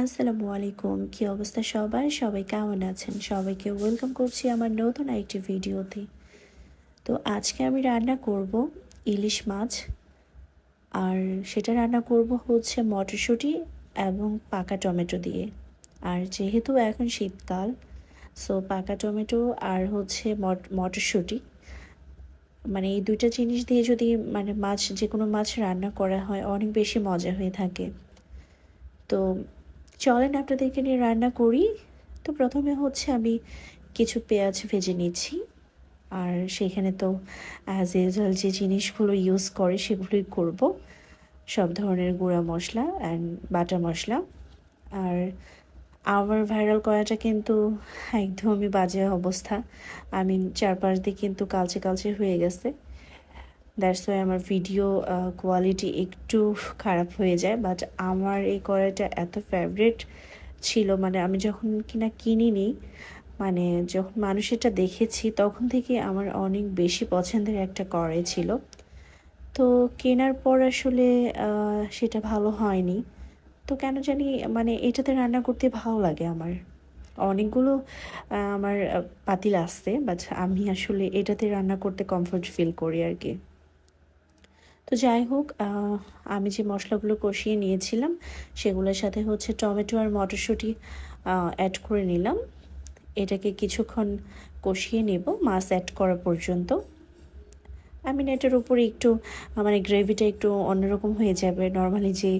আসসালামু আলাইকুম, কি অবস্থা সবার? সবাই কেমন আছেন? সবাইকে ওয়েলকাম করছি আমার নতুন একটি ভিডিওতে। তো আজকে আমি রান্না করব ইলিশ মাছ, আর সেটা রান্না করব হচ্ছে মটরশুঁটি এবং পাকা টমেটো দিয়ে। আর যেহেতু এখন শীতকাল সো পাকা টমেটো আর হচ্ছে মটরশুঁটি মানে এই দুইটা জিনিস দিয়ে যদি মানে মাছ যে কোনো মাছ রান্না করা হয়, অনেক বেশি মজা হয়ে থাকে। তো চলেন, আপনাদেরকে নিয়ে রান্না করি। তো প্রথমে হচ্ছে আমি কিছু পেঁয়াজ ভেজে নিচ্ছি। আর সেখানে তো অ্যাজ ইউজুয়াল যে জিনিসগুলো ইউজ করে সেগুলোই করব। সব ধরনের গুঁড়া মশলা অ্যান্ড বাটা মশলা। আর আমার ভাইরাল করাটা কিন্তু একদমই বাজে অবস্থা। আমি চারপাশ দিয়ে কিন্তু কালচে কালচে হয়ে গেছে। দ্যাটস ওয়াই আমার ভিডিও কোয়ালিটি একটু খারাপ হয়ে যায় বাট আমার এই কড়াইটা এত ফেভারেট ছিল মানে আমি যখন কিনা কিনিনি মানে যখন মানুষেরটা দেখেছি, তখন থেকে আমার অনেক বেশি পছন্দের একটা কড়াই ছিল। তো কেনার পর আসলে সেটা ভালো হয়নি। তো কেন জানি মানে এটাতে রান্না করতে ভালো লাগে আমার। অনেকগুলো আমার পাতিল আসছে বাট আমি আসলে এটাতে রান্না করতে কমফোর্ট ফিল করি আর কি। তো যাই হোক আমি যে মশলাগুলো কষিয়ে নিয়েছিলাম, সেগুলোর সাথে হচ্ছে টমেটো আর মটরশুঁটি অ্যাড করে নিলাম। এটাকে কিছুক্ষণ কষিয়ে নেব, মাছ অ্যাড করা পর্যন্ত। আমি এটার উপরে একটু মানে গ্রেভিটা একটু অন্যরকম হয়ে যাবে। নর্মালি যে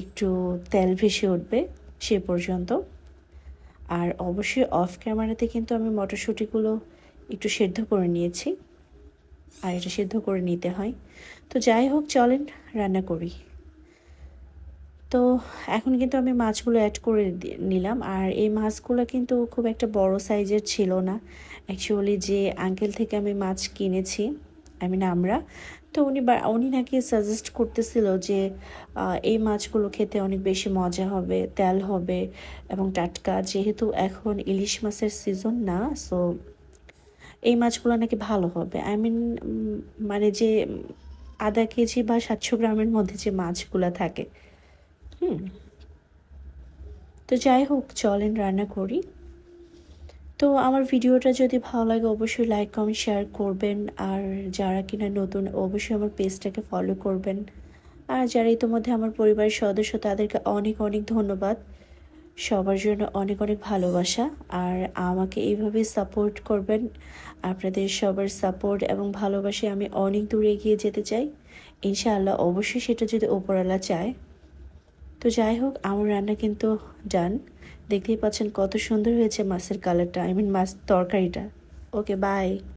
একটু তেল ভেসে উঠবে, সে পর্যন্ত। আর অবশ্যই অফ ক্যামেরাতে কিন্তু আমি মটরশুঁটিগুলো একটু সেদ্ধ করে নিয়েছি। আর এটা সেদ্ধ করে নিতে হয়। তো যাই হোক, চলেন রান্না করি। তো এখন কিন্তু আমি মাছগুলো অ্যাড করে নিলাম। আর এই মাছগুলো কিন্তু খুব একটা বড় সাইজের ছিল না। অ্যাকচুয়ালি যে আঙ্কেল থেকে আমি মাছ কিনেছি আই মিন আমরা, তো উনি উনি নাকি সাজেস্ট করতেছিল যে এই মাছগুলো খেতে অনেক বেশি মজা হবে, তেল হবে এবং টাটকা। যেহেতু এখন ইলিশ মাছের সিজন না সো এই মাছগুলো নাকি ভালো হবে। আই মিন মানে যে আধা কেজি বা সাতশো গ্রামের মধ্যে যে মাছগুলো থাকে। হুম। তো যাই হোক চলেন রান্না করি। তো আমার ভিডিওটা যদি ভালো লাগে, অবশ্যই লাইক কমেন্ট শেয়ার করবেন। আর যারা কিনা নতুন, অবশ্যই আমার পেজটাকে ফলো করবেন। আর যারা ইতিমধ্যে আমার পরিবারের সদস্য, তাদেরকে অনেক অনেক ধন্যবাদ। সবার জন্য অনেক অনেক ভালোবাসা। আর আমাকে এইভাবে সাপোর্ট করবেন। আপনাদের সবার সাপোর্ট এবং ভালোবাসে আমি অনেক দূরে এগিয়ে যেতে চাই। ইনশাআল্লাহ অবশ্যই সেটা যদি ওপরওয়ালা চায়। তো যাই হোক, আমার রান্না কিন্তু ডান দেখতেই পাচ্ছেন কত সুন্দর হয়েছে মাছের কালারটা আই মিন মাছ তরকারিটা। Okay bye